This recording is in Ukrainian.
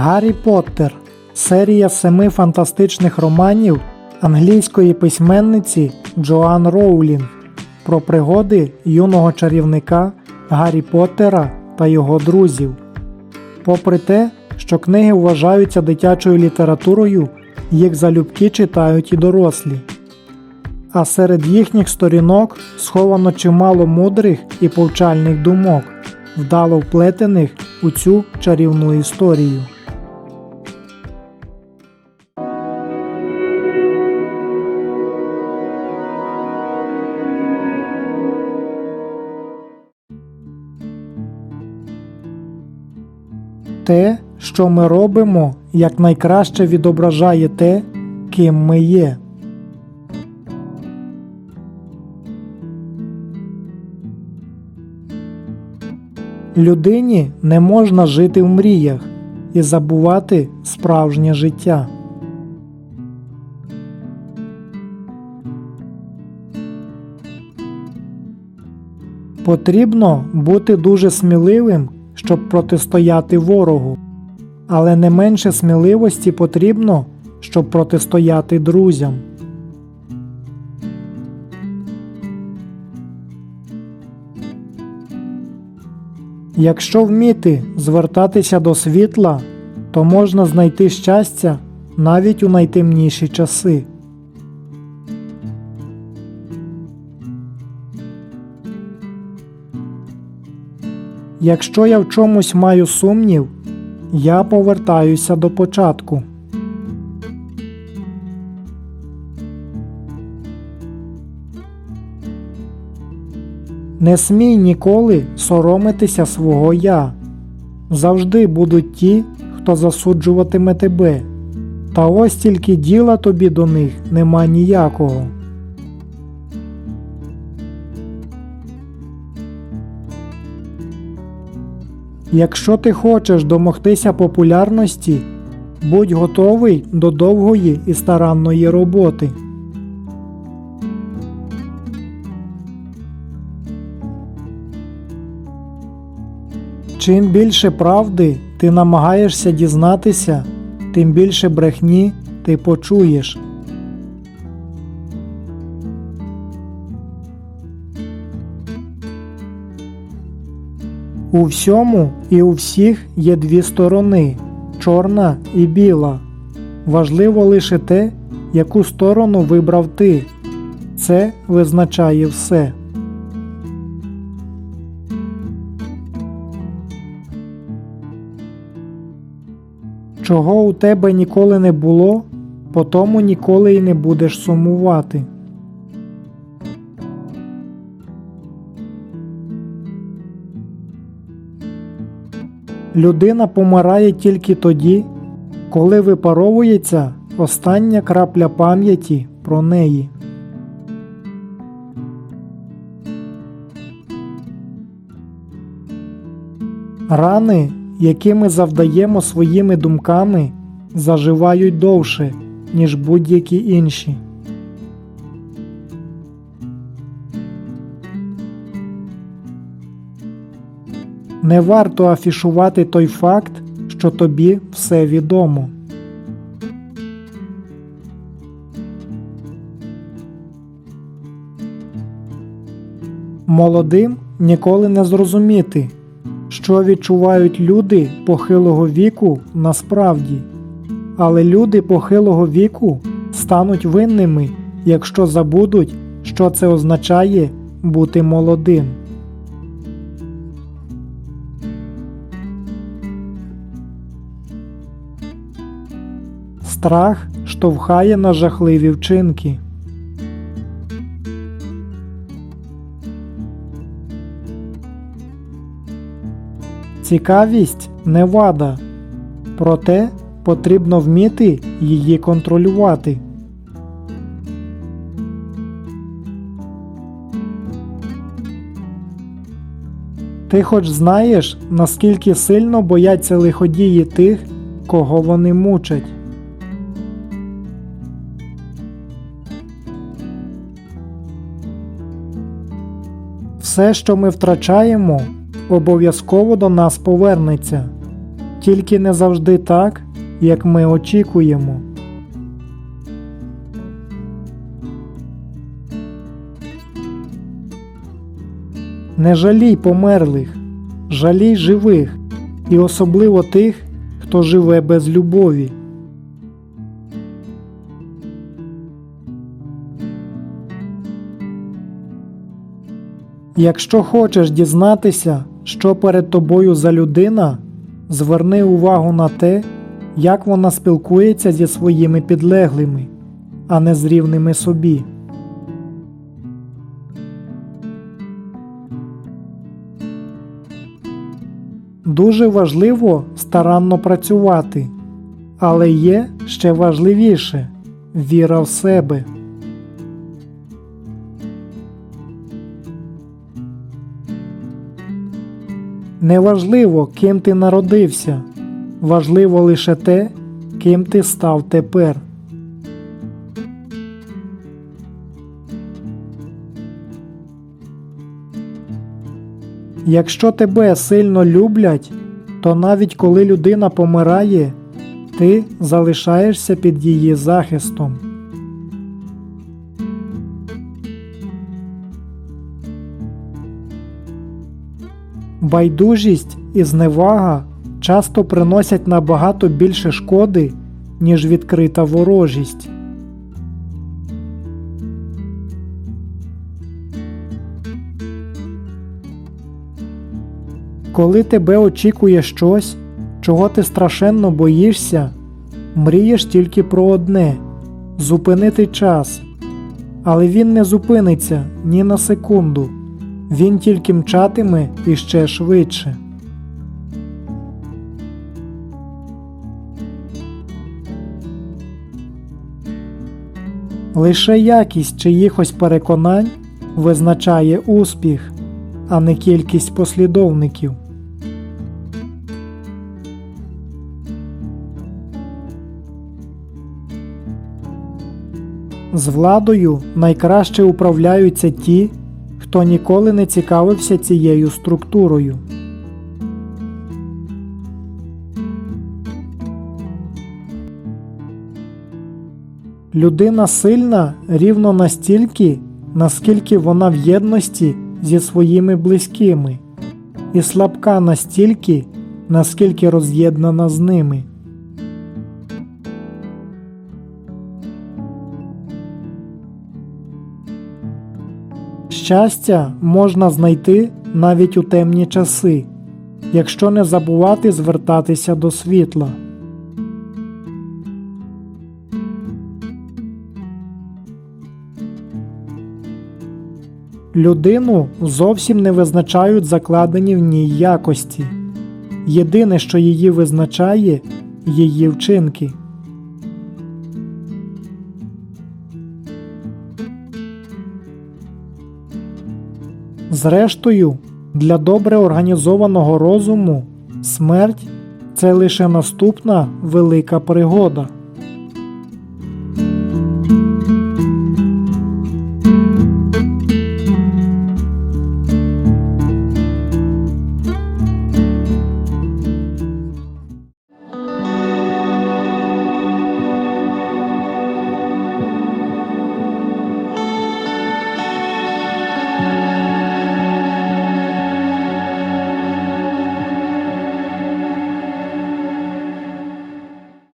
Гаррі Поттер серія семи фантастичних романів англійської письменниці Джоан Роулінг про пригоди юного чарівника Гаррі Поттера та його друзів. Попри те, що книги вважаються дитячою літературою, їх залюбки читають і дорослі. А серед їхніх сторінок сховано чимало мудрих і повчальних думок, вдало вплетених у цю чарівну історію. Те, що ми робимо, якнайкраще відображає те, ким ми є. Людині не можна жити в мріях і забувати справжнє життя. Потрібно бути дуже сміливим, щоб протистояти ворогу, але не менше сміливості потрібно, щоб протистояти друзям. Якщо вміти звертатися до світла, то можна знайти щастя навіть у найтемніші часи. Якщо я в чомусь маю сумнів, я повертаюся до початку. Не смій ніколи соромитися свого я. Завжди будуть ті, хто засуджуватиме тебе. Та ось тільки діла тобі до них нема ніякого. Якщо ти хочеш домогтися популярності, будь готовий до довгої і старанної роботи. Чим більше правди ти намагаєшся дізнатися, тим більше брехні ти почуєш. У всьому і у всіх є дві сторони чорна і біла. Важливо лише те, яку сторону вибрав ти. Це визначає все. Чого у тебе ніколи не було, по тому ніколи й не будеш сумувати. Людина помирає тільки тоді, коли випаровується остання крапля пам'яті про неї. Рани, які ми завдаємо своїми думками, заживають довше, ніж будь-які інші. Не варто афішувати той факт, що тобі все відомо. Молодим ніколи не зрозуміти, що відчувають люди похилого віку насправді, але люди похилого віку стануть винними, якщо забудуть, що це означає бути молодим. Страх штовхає на жахливі вчинки. Цікавість не вада, проте потрібно вміти її контролювати. Ти хоч знаєш, наскільки сильно бояться лиходії тих, кого вони мучать. Все, що ми втрачаємо, обов'язково до нас повернеться. тільки не завжди так, як ми очікуємо. Не жалій померлих, жалій живих, і особливо тих, хто живе без любові. Якщо хочеш дізнатися, що перед тобою за людина, зверни увагу на те, як вона спілкується зі своїми підлеглими, а не з рівними собі. Дуже важливо старанно працювати, але є ще важливіше віра в себе. Неважливо, ким ти народився, важливо лише те, ким ти став тепер. Якщо тебе сильно люблять, то навіть коли людина помирає, ти залишаєшся під її захистом. Байдужість і зневага часто приносять набагато більше шкоди, ніж відкрита ворожість. Коли тебе очікує щось, чого ти страшенно боїшся, мрієш тільки про одне зупинити час. Але він не зупиниться ні на секунду, він тільки мчатиме іще швидше. Лише якість чиїхось переконань визначає успіх, а не кількість послідовників. З владою найкраще управляються ті, хто ніколи не цікавився цією структурою. Людина сильна рівно настільки, наскільки вона в єдності зі своїми близькими, і слабка настільки, наскільки роз'єднана з ними. Щастя можна знайти навіть у темні часи, якщо не забувати звертатися до світла. Людину зовсім не визначають закладені в ній якості. Єдине, що її визначає, її вчинки. Зрештою, для добре організованого розуму смерть це лише наступна велика пригода.